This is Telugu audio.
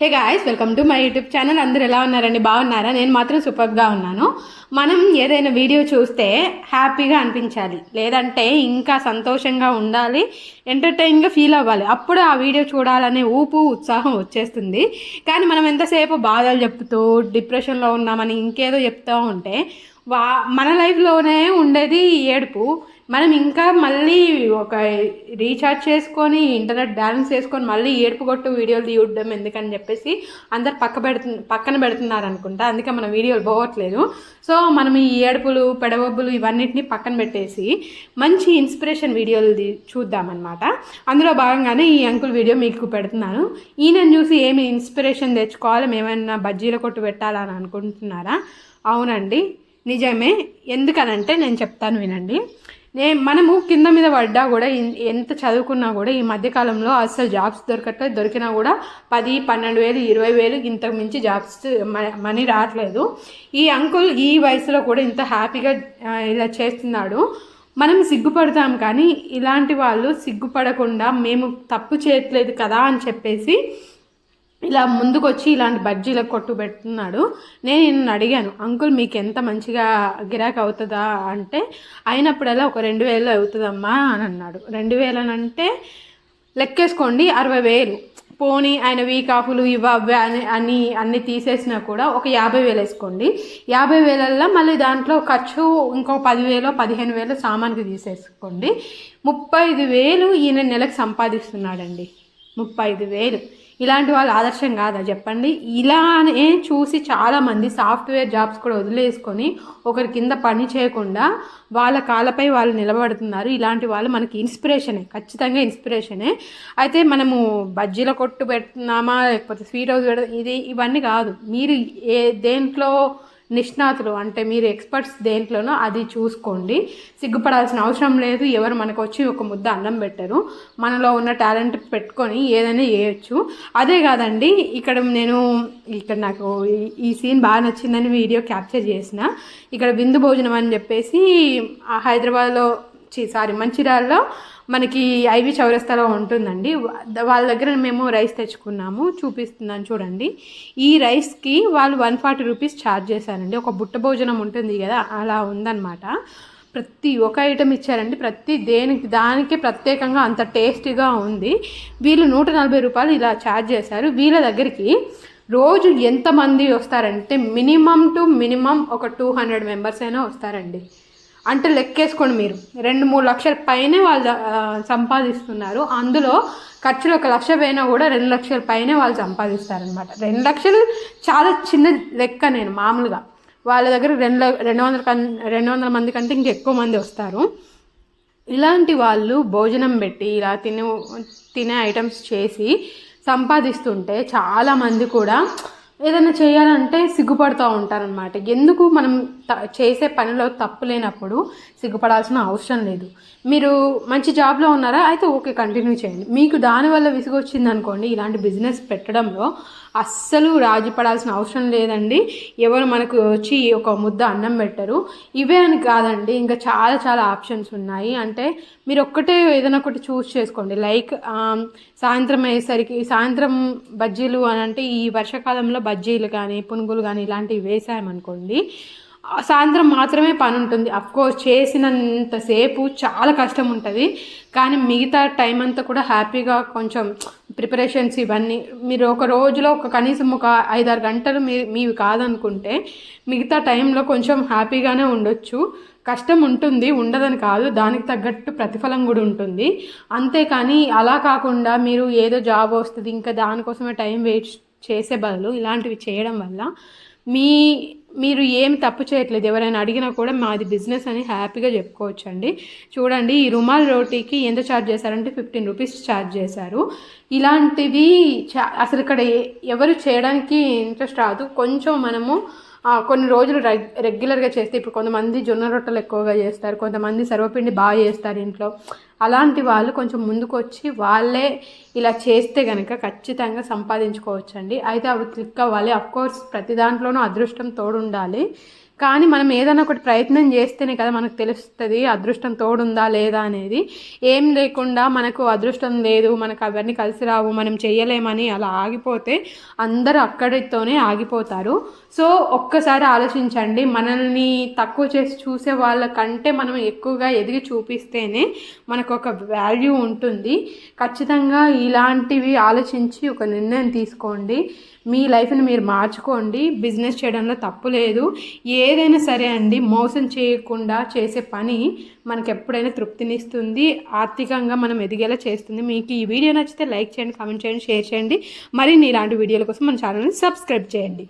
Hey guys welcome to my YouTube channel అందరు ఎలా ఉన్నారండి? బాగున్నారా? నేను మాత్రం సూపర్గా ఉన్నాను. మనం ఏదైనా వీడియో చూస్తే హ్యాపీగా అనిపించాలి. లేదంటే ఇంకా సంతోషంగా ఉండాలి ఎంటర్టైన్గా ఫీల్ అవ్వాలి. అప్పుడు ఆ వీడియో చూడాలనే ఊపు ఉత్సాహం వచ్చేస్తుంది. కానీ మనం ఎంతసేపు బాధలు చెప్తూ డిప్రెషన్లో ఉన్నామని ఇంకేదో చెప్తూ ఉంటే వా మన లైఫ్లోనే ఉండేది ఏడుపు. మనం ఇంకా మళ్ళీ ఒక రీఛార్జ్ చేసుకొని ఇంటర్నెట్ బ్యాలెన్స్ చేసుకొని మళ్ళీ ఏడుపు కొట్టు వీడియోలు తీయడం ఎందుకని చెప్పేసి అందరు పక్క పెడుతు పక్కన పెడుతున్నారు అనుకుంటా అందుకే మన వీడియోలు పోవట్లేదు. సో మనం ఈ ఏడుపులు పెడవబ్బులు ఇవన్నిటిని పక్కన పెట్టేసి మంచి ఇన్స్పిరేషన్ వీడియోలు చూద్దామన్నమాట. అందులో భాగంగానే ఈ అంకుల్ వీడియో మీకు పెడుతున్నాను. ఈయనను చూసి ఏమి ఇన్స్పిరేషన్ తెచ్చుకోవాలి? మేమైనా బజ్జీల కొట్టు పెట్టాలని అనుకుంటున్నారా? అవునండి. నిజమే. ఎందుకనంటే నేను చెప్తాను వినండి. నే మనము కింద మీద పడ్డా కూడా ఎంత చదువుకున్నా కూడా ఈ మధ్యకాలంలో అసలు జాబ్స్ దొరకట్లేదు. దొరికినా కూడా పది పన్నెండు వేలు ఇరవై వేలు ఇంతకు మించి జాబ్స్ మనీ రావట్లేదు. ఈ అంకుల్ ఈ వయసులో కూడా ఇంత హ్యాపీగా ఇలా చేస్తున్నాడు. మనం సిగ్గుపడతాం కానీ ఇలాంటి వాళ్ళు సిగ్గుపడకుండా మేము తప్పు చేయట్లేదు కదా అని చెప్పేసి ఇలా ముందుకొచ్చి ఇలాంటి బజ్జీల కొట్టు పెడుతున్నాడు నేను నిన్ను అడిగాను అంకుల్ మీకు ఎంత మంచిగా గిరాక్ అవుతుందా? అంటే అయినప్పుడల్లా ఒక రెండు వేలు అవుతుందమ్మా అని అన్నాడు. రెండు వేలు అని అంటే లెక్కేసుకోండి అరవై వేలు. పోనీ ఆయన వీక్ ఆఫ్లు ఇవ్వ అవ్వ అని అన్ని అన్ని తీసేసినా కూడా ఒక యాభై వేలు వేసుకోండి. యాభై వేలల్లో మళ్ళీ దాంట్లో ఖర్చు ఇంకో పదివేలో పదిహేను వేలు సామాన్కి తీసేసుకోండి. ముప్పై ఐదు వేలు ఈయన నెలకు సంపాదిస్తున్నాడండి. ముప్పై ఐదు వేలు. ఇలాంటి వాళ్ళు ఆదర్శం కాదా చెప్పండి? ఇలానే చూసి చాలామంది సాఫ్ట్వేర్ జాబ్స్ కూడా వదిలేసుకొని ఒకరి కింద పని చేయకుండా వాళ్ళ కాళ్ళపై వాళ్ళు నిలబడుతున్నారు. ఇలాంటి వాళ్ళు మనకి ఇన్స్పిరేషనే ఖచ్చితంగా ఇన్స్పిరేషనే. అయితే మనము బజ్జీల కొట్టు పెడుతున్నామా లేకపోతే స్వీట్ హౌస్ పెడ ఇది ఇవన్నీ కాదు. మీరు ఏ దేంట్లో నిష్ణాతులు. అంటే మీరు ఎక్స్పర్ట్స్ దేంట్లోనో అది చూసుకోండి. సిగ్గుపడాల్సిన అవసరం లేదు. ఎవరు మనకు వచ్చి ఒక ముద్ద అన్నం పెట్టరు. మనలో ఉన్న టాలెంట్ పెట్టుకొని ఏదైనా చేయొచ్చు. అదే కాదండి ఇక్కడ నేను ఇక్కడ నాకు ఈ- సీన్ బాగా నచ్చిందని వీడియో క్యాప్చర్ చేసిన. ఇక్కడ విందు భోజనం అని చెప్పేసి హైదరాబాద్లో సారీ మంచిర్యాలలో మనకి ఐవి చౌరస్తాలో ఉంటుందండి. వాళ్ళ దగ్గర మేము రైస్ తెచ్చుకున్నాము చూపిస్తున్నాను చూడండి. ఈ రైస్కి వాళ్ళు వన్ ఫార్టీ రూపీస్ ఛార్జ్ చేశారండి. ఒక బుట్ట భోజనం ఉంటుంది కదా అలా ఉందన్నమాట. ప్రతి ఒక ఐటెం ఇచ్చారండి. ప్రతి దేనికి దానికి ప్రత్యేకంగా అంత టేస్టీగా ఉంది. వీళ్ళు నూట నలభై రూపాయలు ఇలా ఛార్జ్ చేశారు. వీళ్ళ దగ్గరికి రోజు ఎంతమంది వస్తారంటే మినిమం టు మినిమం ఒక టూ హండ్రెడ్ మెంబర్స్ అయినా వస్తారండి. అంటే లెక్కేసుకోండి మీరు. రెండు మూడు లక్షల పైనే వాళ్ళు సంపాదిస్తున్నారు. అందులో ఖర్చులు ఒక లక్ష పోయినా కూడా రెండు లక్షల పైనే వాళ్ళు సంపాదిస్తారనమాట రెండు లక్షలు చాలా చిన్న లెక్క నేను మామూలుగా. వాళ్ళ దగ్గర రెండు ల- రెండు వందల కన్ రెండు వందల మంది కంటే ఇంకా ఎక్కువ మంది వస్తారు. ఇలాంటి వాళ్ళు భోజనం పెట్టి ఇలా తినే తినే ఐటమ్స్ చేసి సంపాదిస్తుంటే చాలామంది కూడా ఏదైనా చేయాలంటే సిగ్గుపడుతూ ఉంటారనమాట ఎందుకు మనం త- చేసే పనిలో తప్పు లేనప్పుడు సిగ్గుపడాల్సిన అవసరం లేదు. మీరు మంచి జాబ్లో ఉన్నారా? అయితే ఓకే కంటిన్యూ చేయండి. మీకు దానివల్ల విసుగు వచ్చింది అనుకోండి ఇలాంటి బిజినెస్ పెట్టడంలో అస్సలు రాజీ పడాల్సిన అవసరం లేదండి. ఎవరు మనకు వచ్చి ఒక ముద్ద అన్నం పెట్టరు. ఇవే అని కాదండి. ఇంకా చాలా చాలా ఆప్షన్స్ ఉన్నాయి. అంటే మీరు ఒక్కటే ఏదైనా ఒకటి చూస్ చేసుకోండి. లైక్ సాయంత్రం అయ్యేసరికి సాయంత్రం బజ్జీలు అని అంటే ఈ వర్షాకాలంలో బజ్జీలు కానీ పునుగులు కానీ ఇలాంటివి వేసామనుకోండి సాయంత్రం మాత్రమే పని ఉంటుంది. అఫ్కోర్స్ చేసినంతసేపు చాలా కష్టం ఉంటుంది. కానీ మిగతా టైం అంతా కూడా హ్యాపీగా కొంచెం ప్రిపరేషన్స్ ఇవన్నీ. మీరు ఒక రోజులో ఒక కనీసం ఒక ఐదారు గంటలు మీ మీవి కాదనుకుంటే మిగతా టైంలో కొంచెం హ్యాపీగానే ఉండొచ్చు. కష్టం ఉంటుంది ఉండదని కాదు దానికి తగ్గట్టు ప్రతిఫలం కూడా ఉంటుంది. అంతేకాని అలా కాకుండా మీరు ఏదో జాబ్ వస్తుంది ఇంకా దానికోసమే టైం వేస్ట్ చేసే బదులు ఇలాంటివి చేయడం వల్ల మీ మీరు ఏమి తప్పు చేయట్లేదు. ఎవరైనా అడిగినా కూడా మాది బిజినెస్ అని హ్యాపీగా చెప్పుకోవచ్చు అండి చూడండి ఈ రుమాల్ రోటీకి ఎంత ఛార్జ్ చేశారంటే ఫిఫ్టీన్ రూపీస్ ఛార్జ్ చేశారు. ఇలాంటివి చా అసలు ఇక్కడ ఎవరు చేయడానికి ఇంట్రెస్ట్ రాదు. కొంచెం మనము కొన్ని రోజులు రెగ్యులర్గా చేస్తే ఇప్పుడు కొంతమంది జొన్న రొట్టెలు ఎక్కువగా చేస్తారు కొంతమంది సర్వపిండి బాగా చేస్తారు ఇంట్లో. అలాంటి వాళ్ళు కొంచెం ముందుకు వచ్చి వాళ్ళే ఇలా చేస్తే కనుక ఖచ్చితంగా సంపాదించుకోవచ్చండి. అయితే అవి క్లిక్ అవ్వాలి. అఫ్కోర్స్ ప్రతి దాంట్లోనూ అదృష్టం తోడుండాలి. కానీ మనం ఏదైనా ఒకటి ప్రయత్నం చేస్తేనే కదా మనకు తెలుస్తుంది అదృష్టం తోడుందా లేదా అనేది. ఏం లేకుండా మనకు అదృష్టం లేదు మనకు అవన్నీ కలిసి రావు మనం చేయలేమని అలా ఆగిపోతే అందరూ అక్కడితోనే ఆగిపోతారు. సో ఒక్కసారి ఆలోచించండి మనల్ని తక్కువ చేసి చూసే వాళ్ళకంటే మనం ఎక్కువగా ఎదిగి చూపిస్తేనే మనకు ఒక వాల్యూ ఉంటుంది. ఖచ్చితంగా ఇలాంటివి ఆలోచించి ఒక నిర్ణయం తీసుకోండి. మీ లైఫ్ని మీరు మార్చుకోండి. బిజినెస్ చేయడంలో తప్పు లేదు. ఏ ఏదైనా సరే అండి మోసం చేయకుండా చేసే పని మనకు ఎప్పుడైనా తృప్తినిస్తుంది. ఆర్థికంగా మనం ఎదిగేలా చేస్తుంది. మీకు ఈ వీడియో నచ్చితే లైక్ చేయండి కామెంట్ చేయండి షేర్ చేయండి. మరిన్ని ఇలాంటి వీడియోల కోసం మన ఛానల్ని సబ్స్క్రైబ్ చేయండి.